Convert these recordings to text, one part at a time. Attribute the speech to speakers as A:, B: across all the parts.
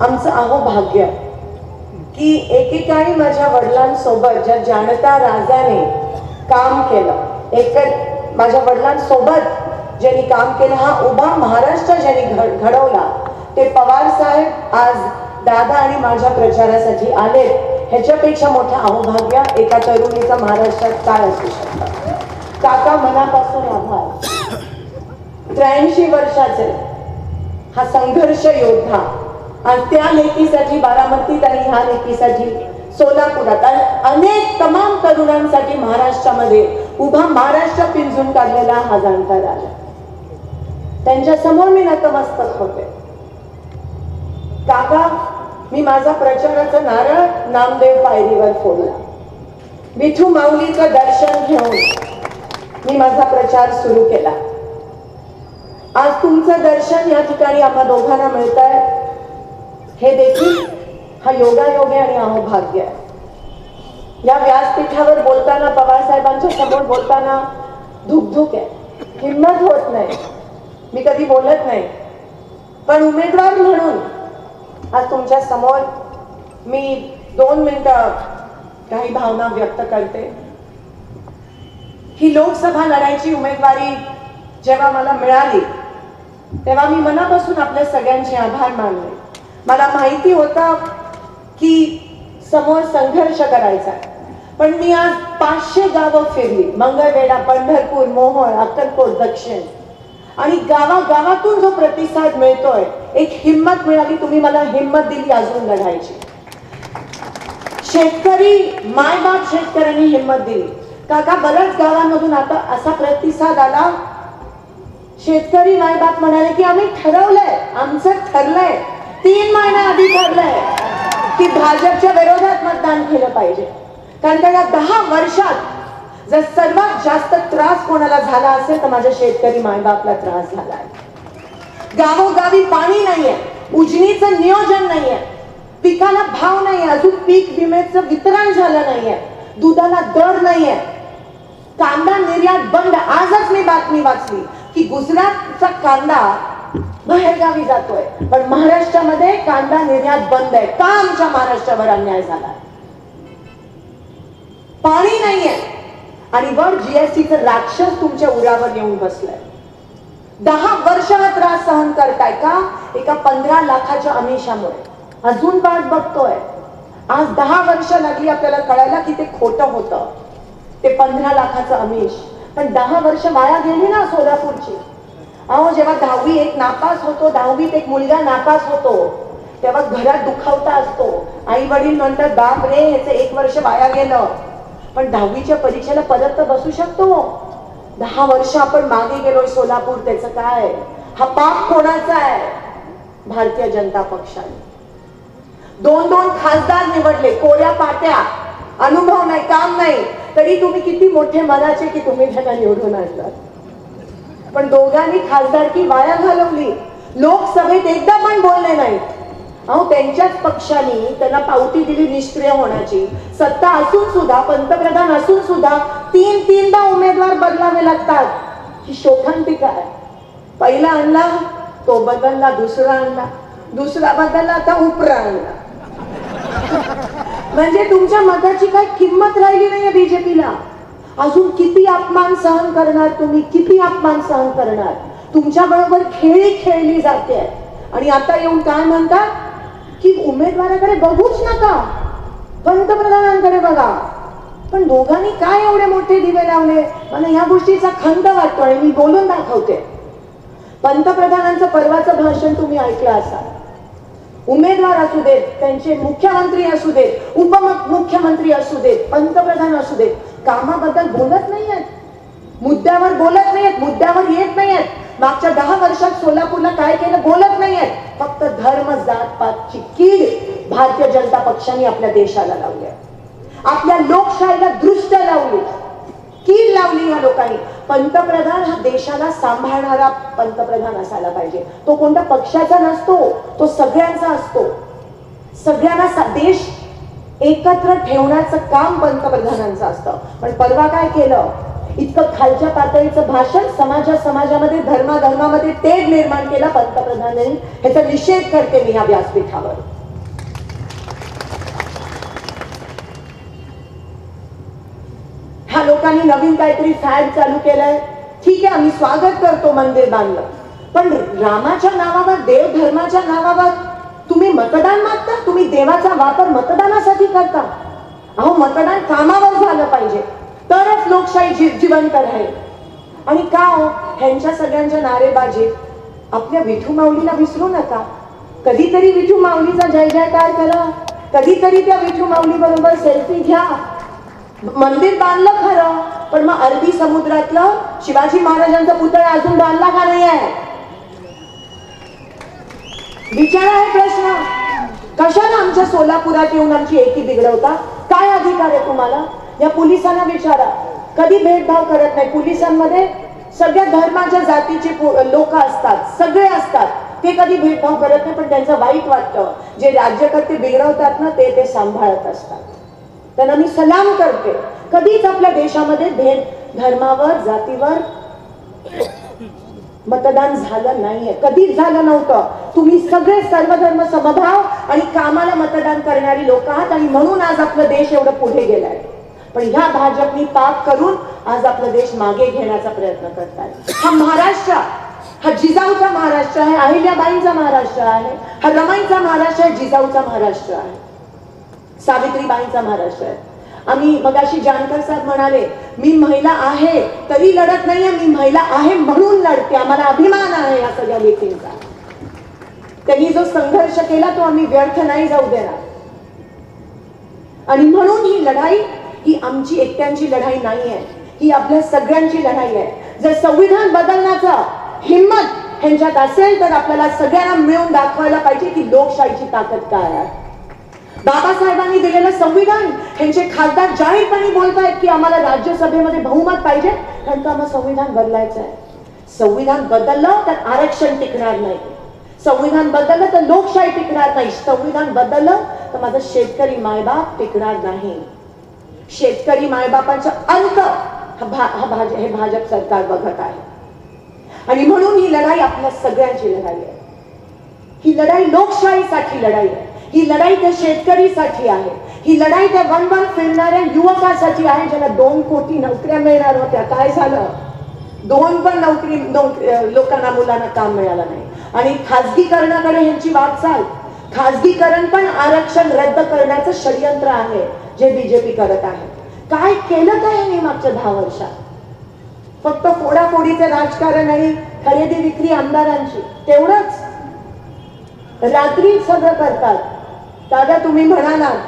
A: आमचं अहो भाग्य की एकेकाळी माझ्या वडिलांसोबत ज्या जाणता राजाने काम केलं एक माझ्या वडिलांसोबत ज्यांनी काम केलं हा उभा महाराष्ट्र ज्यांनी घड घडवला ते पवार साहेब आज दादा आणि माझ्या प्रचारासाठी आले ह्याच्यापेक्षा मोठं अहोभाग्य एका तरुणीचा महाराष्ट्रात काय असू शकतं? काका मनापासून आभार. त्र्याऐंशी वर्षाचे हा संघर्ष योद्धा. आणि त्या लेकीसाठी बारामतीत आणि ह्या लेकीसाठी सोलापुरात आणि अनेक तमाम तरुणांसाठी महाराष्ट्रामध्ये उभा महाराष्ट्र पिंजून काढलेला हा जाणता आला त्यांच्यासमोर मी नतमस्तक होते. काका मी माझा प्रचाराचा नारळ नामदेव पायरीवर फोडला. विठू माऊलीचं दर्शन घेऊन मी माझा प्रचार सुरू केला. आज तुमचं दर्शन या ठिकाणी आम्हा दोघांना मिळत आहे हे देखील हा योगायोग आहे आणि अहो भाग्य आहे. या व्यासपीठावर बोलताना पवार साहेबांच्या समोर बोलताना धुकधुक आहे. हिंमत होत नाही. मी कधी बोलत नाही. पण उमेदवार म्हणून आज तुमच्यासमोर मी दोन मिनिटं काही भावना व्यक्त करते. ही लोकसभा लढायची उमेदवारी जेव्हा मला मिळाली तेव्हा मी मनापासून आपल्या सगळ्यांचे आभार मानले. मला माहिती होतं की समोर संघर्ष करायचा. पण मी आज पाचशे गावं फिरली. मंगळवेढा पंढरपूर मोहोळ अक्कलकोट दक्षिण. आणि गावागावातून जो प्रतिसाद मिळतोय एक हिंमत मिळाली तुम्ही मला हिंमत दिली अजून लढायची. शेतकरी मायबाप शेतकऱ्यांनी हिंमत दिली. काका बऱ्याच गावांमधून आता असा प्रतिसाद आला. शेतकरी मायबाप म्हणाले की आम्ही ठरवलंय आमचं ठरलंय. तीन महिना आधी ठरलंय की भाजपच्या विरोधात मतदान केलं पाहिजे. कारण का या दहा वर्षात जर सर्वात जास्त त्रास कोणाला झाला असेल तर माझ्या शेतकरी मायबापला त्रास झाला आहे गावोगावी पाणी नाहीये उजनीचं नियोजन नाहीये पिकाला भाव नाहीये अजून पीक विम्याचं वितरण झालं नाहीये दुधाला दर नाहीये. कांदा निर्यात बंद. आजच मी बातमी वाचली की गुजरातचा कांदा बाहेरगावी जातोय पण महाराष्ट्र कांदा निर्यात बंद आहे. का आमच्या महाराष्ट्रावर अन्याय झाला? पाणी नाहीये. आणि वर जीएसटीचं राक्षस तुमच्या उरावर येऊन बसलंय. दहा वर्ष हा त्रास सहन करताय का? एका पंधरा लाखाच्या अमिषामुळे. अजून वाट बघतोय. आज दहा वर्ष लागली आपल्याला कळायला की ते खोटं होतं. ते पंधरा लाखाचं अमिष. पण दहा वर्ष वाया गेली ना सोलापूरची. अहो जेव्हा दहावी एक नापास होतो दहावीत एक मुलगा नापास होतो. तेव्हा घरात दुखावता असतो. आई वडील म्हणतात बाप रे याचं एक वर्ष वाया गेलं. पण दहावीच्या परीक्षेला परत तर बसू शकतो. दहा वर्ष आपण मागे गेलोय सोलापूर त्याचं काय? हा पाप कोणाचा आहे? भारतीय जनता पक्षाने. दोन दोन खासदार निवडले कोऱ्या पाट्या. अनुभव नाही काम नाही. तरी तुम्ही किती मोठे मनाचे की तुम्ही त्यांना निवडून आणलात. पण दोघांनी खासदारकी वाया घालवली. लोकसभेत एकदा पण बोलले नाही अहो त्यांच्याच पक्षाने त्यांना पावती दिली निष्क्रिय होण्याची. सत्ता असून सुद्धा पंतप्रधान असून सुद्धा तीन तीनदा उमेदवार बदलावे लागतात. ही शोधांतिका आहे. पहिला आणला तो बदलला दुसरा आणला. दुसरा बदलला आता उपरा आणला. म्हणजे तुमच्या मताची काय किंमत राहिली नाहीये बीजेपीला. अजून किती अपमान सहन करणार तुम्ही? किती अपमान सहन करणार? तुमच्या बरोबर खेळी खेळली जाते. आणि आता येऊन काय म्हणतात? की उमेदवाराकडे बघूच नका. पंतप्रधानांकडे बघा. पण दोघांनी काय एवढे मोठे दिवे लावले? मला या गोष्टीचा खंत वाटतो आणि मी बोलून दाखवते. पंतप्रधानांचं परवाचं भाषण तुम्ही ऐकलं असाल. उमेदवार असू देत त्यांचे मुख्यमंत्री असू देत उपमुख्यमंत्री असू देत पंतप्रधान असू देत कामाबद्दल बोलत नाहीयेत मुद्द्यावर बोलत नाहीयेत मुद्द्यावर येत नाहीयेत मागच्या दहा वर्षात सोलापूरला काय केलं? बोलत नाहीयेत फक्त धर्म जात पातची कीड भारतीय जनता पक्षाने आपल्या देशाला लावली आहे. आपल्या लोकशाहीला दृष्ट लावली कीड लावली या लोकांनी. पंतप्रधान हा देशाला सांभाळणारा पंतप्रधान असायला पाहिजे. तो कोणत्या पक्षाचा नसतो तो सगळ्यांचा असतो. सगळ्यांना देश एकत्र ठेवण्याचं काम पंतप्रधानांचं असतं. पण परवा काय केलं? इतकं खालच्या पातळीचं भाषण समाजा समाजामध्ये धर्माधर्मामध्ये तेढ निर्माण केला पंतप्रधानांनी. ह्याचा निषेध करते मी या व्यासपीठावर. ह्या लोकांनी नवीन काहीतरी फॅड चालू केलाय. ठीक आहे आम्ही स्वागत करतो मंदिर बांधलं. पण रामाच्या नावावर देव धर्माच्या नावावर तुम्ही मतदान मागता? तुम्ही देवाचा वापर मतदानासाठी करता? अहो मतदान कामावर झालं पाहिजे. तरच लोकशाही जी- जिवंत राहील. आणि का हो? ह्यांच्या सगळ्यांच्या नारेबाजीत आपल्या विठू माऊलीला विसरू नका. कधीतरी विठू माऊलीचा जय जयकार करा. कधीतरी त्या विठू माऊली बरोबर सेल्फी घ्या. मंदिर बांधलं खरं पण मग अरबी समुद्रातलं शिवाजी महाराजांचा पुतळा अजून बांधला का नाही आहे विचारा आहे प्रश्न. कशाला आमच्या सोलापुरात येऊन आमची एकी बिघडवता? काय अधिकार आहे तुम्हाला? या पोलिसांना विचारा. कधी भेदभाव करत नाही. पोलिसांमध्ये सगळ्या धर्माच्या जातीचे लोक असतात. सगळे असतात. ते कधी भेदभाव करत नाही पण त्यांचं वाईट वाटतं. जे राज्यकर्ते बिघडवतात ना ते ते सांभाळत असतात. त्यांना मी सलाम करते. कधीच आपल्या देशामध्ये भेद धर्मावर जातीवर मतदान झालं नाहीये. कधीच झालं नव्हतं. तुम्ही सगळे सर्वधर्म समभाव आणि कामाला मतदान करणारी लोक आहात आणि म्हणून आज आपला देश एवढं पुढे गेलाय. पण ह्या भाजपनी पाप करून आज आपला देश मागे घेण्याचा प्रयत्न करतात हा महाराष्ट्र हा जिजाऊचा महाराष्ट्र आहे अहिल्याबाईंचा महाराष्ट्र आहे हा रमाईचा महाराष्ट्र आहे जिजाऊचा महाराष्ट्र आहे. सावित्रीबाईंचा महाराष्ट्र आहे. आम्ही मगाशी जानकर साहेब म्हणाले मी महिला आहे तरी लढत नाहीये मी महिला आहे म्हणून लढते आम्हाला अभिमान आहे या सगळ्या लेखींचा त्यांनी जो संघर्ष केला तो आम्ही व्यर्थ नाही जाऊ देणार. आणि म्हणून ही लढाई ही आमची एकट्यांची लढाई नाही आहे. ही आपल्या सगळ्यांची लढाई आहे. जर संविधान बदलण्याचा हिंमत ह्यांच्यात असेल तर आपल्याला सगळ्यांना मिळून दाखवायला पाहिजे की लोकशाहीची ताकद काय आहे. बाबासाहेबांनी दिलेलं संविधान ह्यांचे खासदार जाहीरपणे बोलतायत की आम्हाला राज्यसभेमध्ये बहुमत पाहिजे कारण का आम्हाला संविधान बदलायचं आहे. संविधान बदललं तर आरक्षण टिकणार नाही. संविधान बदललं तर लोकशाही टिकणार नाही. संविधान बदललं तर माझा शेतकरी मायबाप टिकणार नाही. शेतकरी मायबापांचा अंत हे भाजप सरकार बघत आहे. आणि म्हणून ही लढाई आपल्या सगळ्यांची लढाई आहे. ही लढाई लोकशाहीसाठी लढाई आहे. ही लढाई त्या शेतकरीसाठी आहे. ही लढाई त्या वन वन फिरणाऱ्या युवकासाठी आहे ज्याला दोन कोटी नोकऱ्या मिळणार होत्या. काय झालं? दोन पण नोकरी नोकरी लोकांना मुलांना काम मिळालं नाही. आणि खाजगीकरणाकडे यांची वाटचाल खाजगीकरण पण आरक्षण रद्द करण्याचं षडयंत्र आहे जे बीजेपी करत आहे. काय केलं काय यांनी मागच्या दहा वर्षात? फक्त फोडाफोडीचं राजकारण आणि खरेदी विक्री आमदारांची तेवढंच. रात्री सगळं करतात. दादा तुम्ही म्हणालात.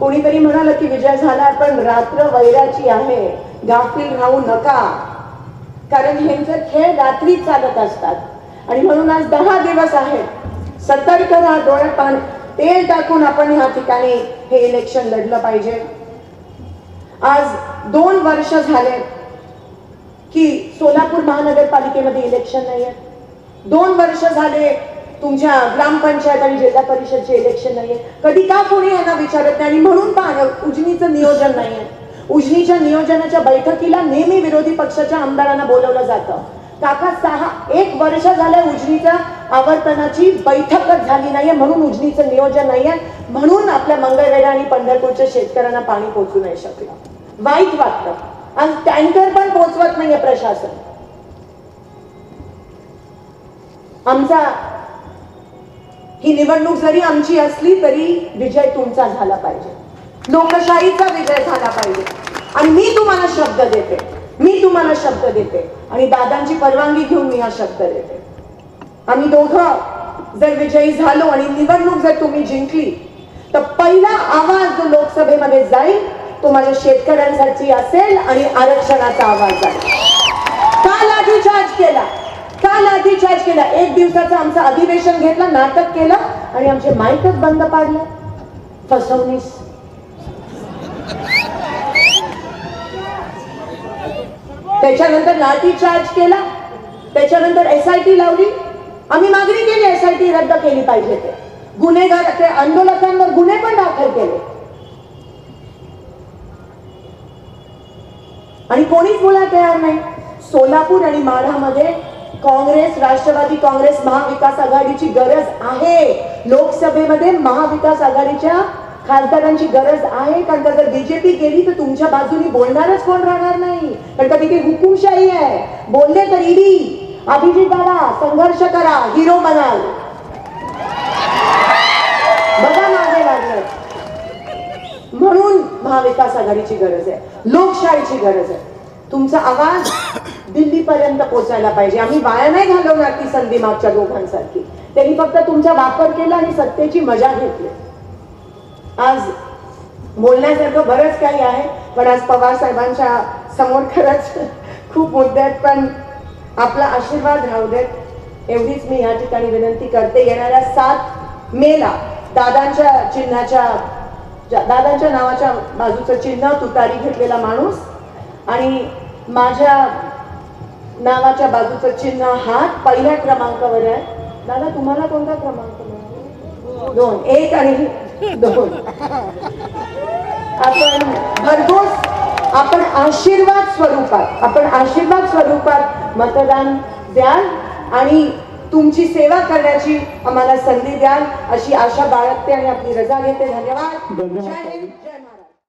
A: कोणीतरी म्हणाल की विजय झाला पण रात्र वैराची आहे. गाफील राहू नका. कारण ह्यांचे खेळ रात्री चालत असतात. आणि म्हणून आज दहा दिवस आहेत. सतर्क राहा डोळ्यात पान तेल टाकून आपण ह्या ठिकाणी हे इलेक्शन लढलं पाहिजे. आज दोन वर्ष झाले की सोलापूर महानगरपालिकेमध्ये इलेक्शन नाही आहे दोन वर्ष झाले तुमच्या ग्रामपंचायत आणि जिल्हा परिषदचे इलेक्शन नाहीये. कधी का कोणी यांना विचारत नाही आणि म्हणून पाहणं उजनीचं नियोजन नाहीये. उजनीच्या नियोजनाच्या बैठकीला नेहमी विरोधी पक्षाच्या आमदारांना बोलवलं जातं. काका सहा एक वर्ष झालं उजनीच्या आवर्तनाची बैठकच झाली नाहीये म्हणून उजनीचं नियोजन नाहीये. म्हणून आपल्या मंगळवेढा आणि पंढरपूरच्या शेतकऱ्यांना पाणी पोचू नाही शकलं. वाईट वाटतं. आणि टँकर पण पोचवत नाहीये प्रशासन. आमचा ही निवडणूक जरी आमची असली तरी विजय तुमचा झाला पाहिजे. लोकशाहीचा विजय झाला पाहिजे. आणि मी तुम्हाला शब्द देते. मी तुम्हाला शब्द देते. आणि दादांची परवानगी घेऊन मी हा शब्द देते. आम्ही दोघं जर विजयी झालो आणि निवडणूक जर तुम्ही जिंकली तर पहिला आवाज जो लोकसभेमध्ये जाईल तो माझ्या शेतकऱ्यांसाठी असेल आणि आरक्षणाचा आवाज आहे का लाठीचार्ज केला. का लाठीचार्ज केला. एक दिवसाचं आमचं अधिवेशन घेतलं नाटक केलं आणि आमचे माईकच बंद पाडलं. फसवणीस. त्याच्यानंतर लाठीचार्ज केला. त्याच्यानंतर एस आय टी लावली. आम्ही मागणी केली एस आय टी रद्द केली पाहिजे ते. गुन्हेगार ते आंदोलकांवर गुन्हे पण दाखल केले. आणि कोणीच बोलायला तयार नाही. सोलापूर आणि माढामध्ये काँग्रेस राष्ट्रवादी काँग्रेस महाविकास आघाडीची गरज आहे. लोकसभेमध्ये महाविकास आघाडीच्या खासदारांची गरज आहे. कारण का जर बीजेपी गेली तर तुमच्या बाजूनी बोलणारच कोण राहणार नाही? कारण का तिथे हुकुमशाही आहे. बोलले तर ईडी अभिजित दादा संघर्ष करा हिरो बनाल. बघा मागे लागलं. म्हणून महाविकास आघाडीची गरज आहे. लोकशाहीची गरज आहे. तुमचा आवाज दिल्लीपर्यंत पोहोचायला पाहिजे. आम्ही वाया नाही घालवणार ती संधी मागच्या दोघांसारखी. त्यांनी फक्त तुमचा वापर केला आणि सत्तेची मजा घेतली. आज बोलण्यासारखं बरंच काही आहे पण आज पवार साहेबांच्या समोर खरंच खूप मुद्दे आहेत पण आपला आशीर्वाद राहू देत. एवढीच मी या ठिकाणी विनंती करते. येणाऱ्या सात मेला दादांच्या चिन्हाच्या दादांच्या नावाच्या बाजूचं चिन्ह तुतारी घेतलेला माणूस आणि माझ्या नावाच्या बाजूचं चिन्ह हात पहिल्या क्रमांकावर आहे. दादा तुम्हाला कोणता क्रमांक दोन. एक आणि दोन. आपण भरघोस आपण आशीर्वाद स्वरूपात आपण आशीर्वाद स्वरूपात मतदान द्याल आणि तुमची सेवा करण्याची आम्हाला संधी द्याल अशी आशा बाळगते आणि आपली रजा घेते. धन्यवाद.